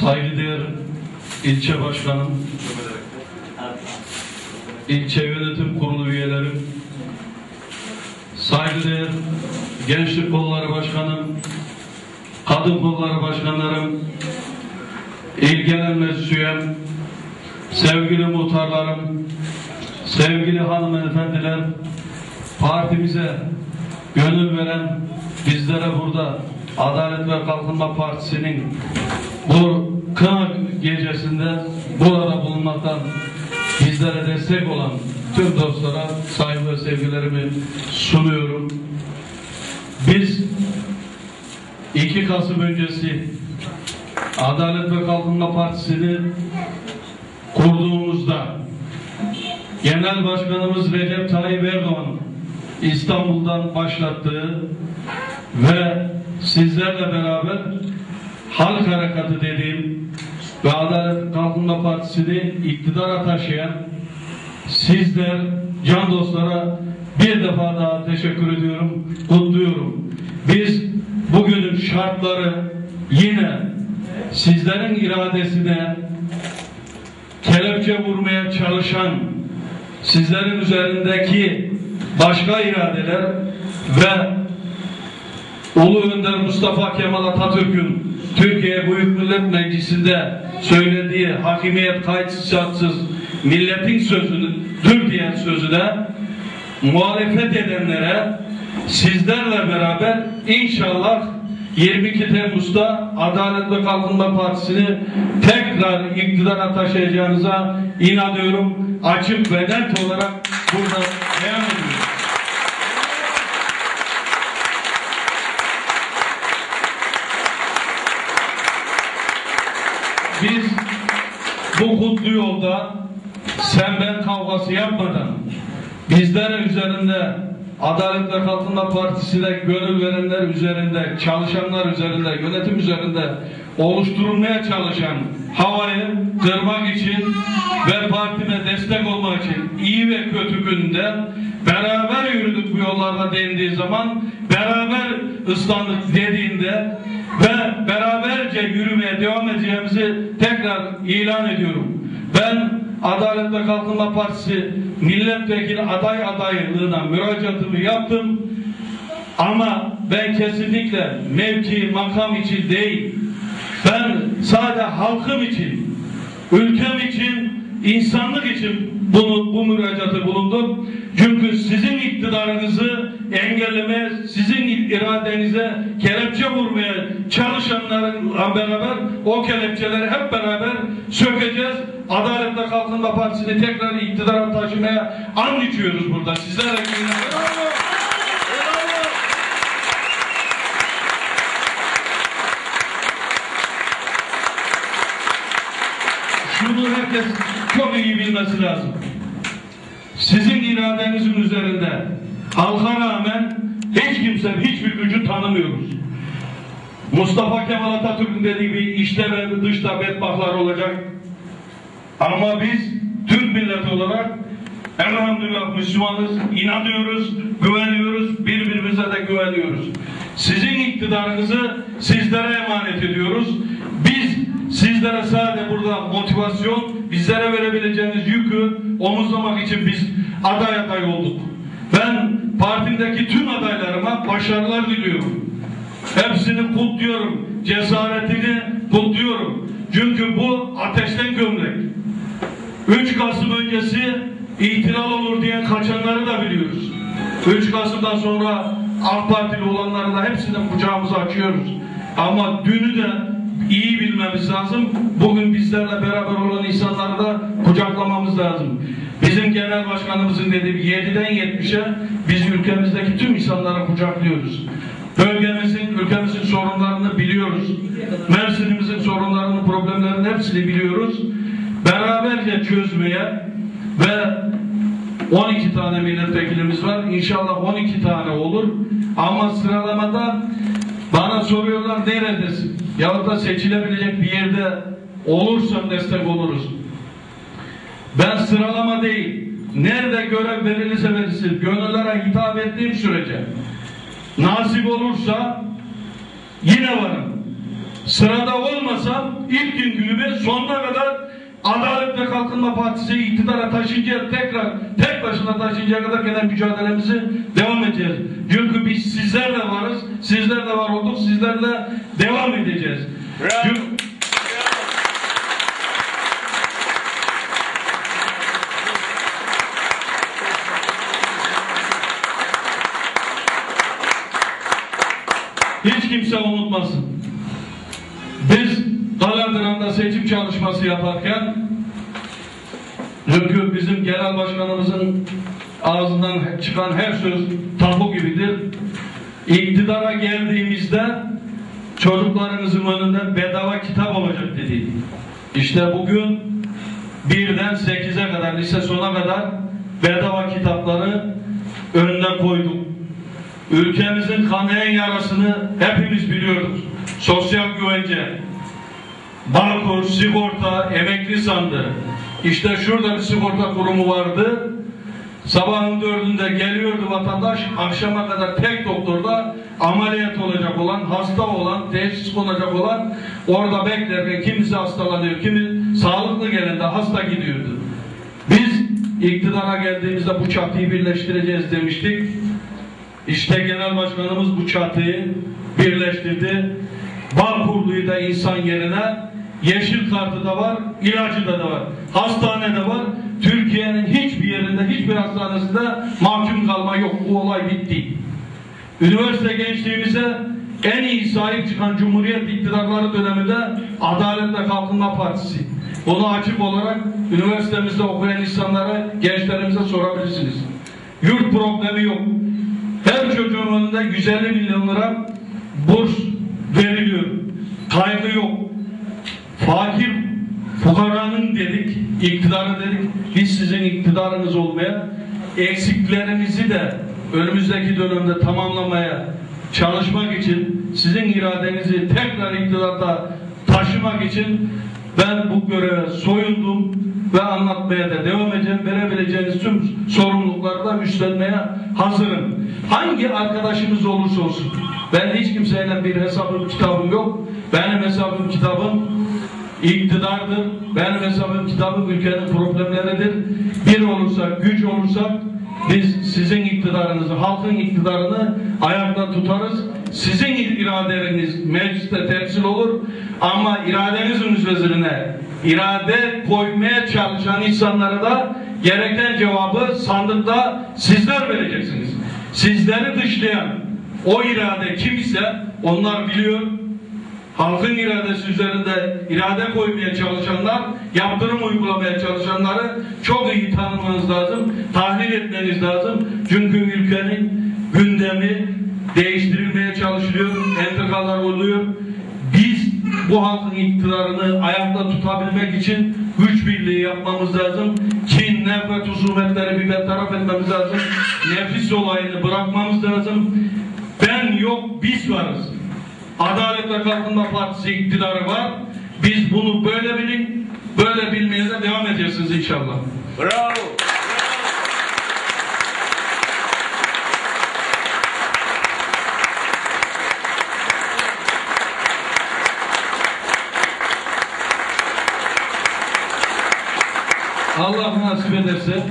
saygıdeğer ilçe başkanım, ilçe yönetim kurulu üyelerim, saygıdeğer gençlik kolları başkanım, kadın kolları başkanlarım, il genel meclis üyem, sevgili muhtarlarım, sevgili hanımefendiler, partimize gönül veren bizlere burada Adalet ve Kalkınma Partisi'nin bu kına gecesinde burada bulunmaktan bizlere destek olan tüm dostlara saygı ve sevgilerimi sunuyorum. Biz 2 Kasım öncesi Adalet ve Kalkınma Partisi'ni kurduğumuzda Genel Başkanımız Recep Tayyip Erdoğan İstanbul'dan başlattığı ve sizlerle beraber Halk Harekatı dediğim ve Adalet Kalkınma Partisi'ni iktidara taşıyan sizler, can dostlara bir defa daha teşekkür ediyorum, kutluyorum. Biz bugünün şartları yine sizlerin iradesine kelepçe vurmaya çalışan sizlerin üzerindeki başka iradeler ve Ulu Önder Mustafa Kemal Atatürk'ün Türkiye Büyük Millet Meclisi'nde söylediği hakimiyet kayıtsız şartsız milletin sözüdür diyen sözüne muhalefet edenlere sizlerle beraber inşallah 22 Temmuz'da Adalet ve Kalkınma Partisi'ni tekrar iktidara taşıyacağınıza inanıyorum. Açık ve net olarak burada beyan ediyorum. Biz bu kutlu yolda sen ben kavgası yapmadan bizler üzerinde Adalet ve Kalkınma Partisi'ne gönül verenler üzerinde, çalışanlar üzerinde, yönetim üzerinde oluşturulmaya çalışan havayı kırmak için ve partime destek olmak için iyi ve kötü günde beraber yürüdük bu yollarda dendiği zaman beraber ıslandık dediğinde ve beraberce yürümeye devam edeceğimizi tekrar ilan ediyorum. Ben Adalet ve Kalkınma Partisi milletvekili aday adaylığına müracaatımı yaptım. Ama ben kesinlikle mevki, makam için değil, ben sadece halkım için, ülkem için, insanlık için bunu, bu müracaatı bulundum. Çünkü sizin iktidarınızı engellemeye, sizin iradenize kelepçe vurmaya çalışanlarla beraber o kelepçeleri hep beraber sökeceğiz. Adalet ve Kalkınma Partisi'ni tekrar iktidara taşımaya and içiyoruz burada. Sizlerle Bravo! Şunu herkes çok iyi bilmesi lazım. Sizin iradenizin üzerinde halka rağmen hiç kimse, hiçbir gücü tanımıyoruz. Mustafa Kemal Atatürk'ün dediği bir içte ve dışta bedbahtlar olacak. Ama biz Türk milleti olarak elhamdülillah Müslümanız, inanıyoruz, güveniyoruz, birbirimize de güveniyoruz. Sizin iktidarınızı sizlere emanet ediyoruz. Biz sizlere sadece burada motivasyon, bizlere verebileceğiniz yükü omuzlamak için biz aday aday olduk. Ben partimdeki tüm adaylarıma başarılar diliyorum. Hepsini kutluyorum. Cesaretini kutluyorum. Çünkü bu ateşten gömlek. 3 Kasım öncesi ihtilal olur diye kaçanları da biliyoruz. 3 Kasım'dan sonra AK Partili olanları da hepsini kucağımıza açıyoruz. Ama dünü de iyi bilmemiz lazım. Bugün bizlerle beraber olan insanları da kucaklamamız lazım. Bizim genel başkanımızın dediği 7'den 70'e biz ülkemizdeki tüm insanları kucaklıyoruz. Bölgemizin, ülkemizin sorunlarını biliyoruz. Mersin'imizin sorunlarını, problemlerini hepsini biliyoruz. Beraberce çözmeye ve 12 tane milletvekilimiz var. İnşallah 12 tane olur. Ama sıralamada bana soruyorlar neredesin? Ya da seçilebilecek bir yerde olursam destek oluruz. Ben sıralama değil, nerede görev verilirse verilsin, gönüllere hitap ettiğim sürece nasip olursa yine varım. sırada olmasam ilk gün gibi sonuna kadar Adalet ve Kalkınma Partisi iktidara taşıyınca tekrar tek başına taşıyıncaya kadar gelen mücadelemizi devam edeceğiz. Çünkü biz sizlerle varız, sizlerle var olduk, sizlerle devam edeceğiz. Bravo. Çünkü- Hiç kimse unutmasın. Biz Kaladıran'da seçim çalışması yaparken çünkü bizim genel başkanımızın ağzından çıkan her söz tapu gibidir. İktidara geldiğimizde çocuklarınızın önünde bedava kitap olacak dedi. İşte bugün birden sekize kadar lise sona kadar bedava kitapları önüne koyduk. Ülkemizin kanayan yarasını hepimiz biliyoruz. Sosyal güvence, Bağkur, sigorta, emekli sandı. İşte şurada bir sigorta kurumu vardı. Sabahın dördünde geliyordu vatandaş, akşama kadar tek doktorda ameliyat olacak olan, hasta olan, teşhis konacak olan orada beklerken kimisi hastalanıyor, kimi sağlıklı gelen hasta gidiyordu. Biz iktidara geldiğimizde bu çatıyı birleştireceğiz demiştik. İşte genel başkanımız bu çatıyı birleştirdi. Bağkurlu'yu da insan yerine yeşil kartı da var, ilacı da, da var. Hastane de var. Türkiye'nin hiçbir yerinde, hiçbir hastanesinde mahkum kalma yok. Bu olay bitti. Üniversite gençliğimize en iyi sahip çıkan Cumhuriyet iktidarları döneminde Adalet ve Kalkınma Partisi. Bunu açık olarak üniversitemizde okuyan insanlara, gençlerimize sorabilirsiniz. Yurt problemi yok. Her çocuğun önünde 150 milyon lira burs veriliyor. Kaygı yok. Fakir fukaranın dedik, iktidarı dedik. Biz sizin iktidarınız olmaya, eksiklerimizi de önümüzdeki dönemde tamamlamaya çalışmak için, sizin iradenizi tekrar iktidarda taşımak için ben bu göreve soyundum ve anlatmaya da devam edeceğim. Verebileceğiniz tüm sorumlulukları da üstlenmeye hazırım. Hangi arkadaşımız olursa olsun. Ben hiç kimseyle bir hesabım kitabım yok. Benim hesabım kitabım iktidardır. Benim hesabım kitabım ülkenin problemleridir. Bir olursak, güç olursak biz sizin iktidarınızı, halkın iktidarını ayakta tutarız. Sizin iradeleriniz mecliste temsil olur ama iradenizin üzerine irade koymaya çalışan insanlara da gereken cevabı sandıkta sizler vereceksiniz. Sizleri dışlayan o irade kim ise onlar biliyor. Halkın iradesi üzerinde irade koymaya çalışanlar, yaptırım uygulamaya çalışanları çok iyi tanımanız lazım, tahlil etmeniz lazım. Çünkü ülkenin gündemi değiştirilmeye çalışılıyor, entrikalar oluyor. Bu halkın iktidarını ayakta tutabilmek için güç birliği yapmamız lazım. Kin, nefret, husumetleri bir taraf etmemiz lazım. Nefis olayını bırakmamız lazım. Ben yok, biz varız. Adalet ve Kalkınma Partisi iktidarı var. Biz bunu böyle bilin, böyle bilmeye de devam edeceksiniz inşallah. Bravo. Allah nasip ederse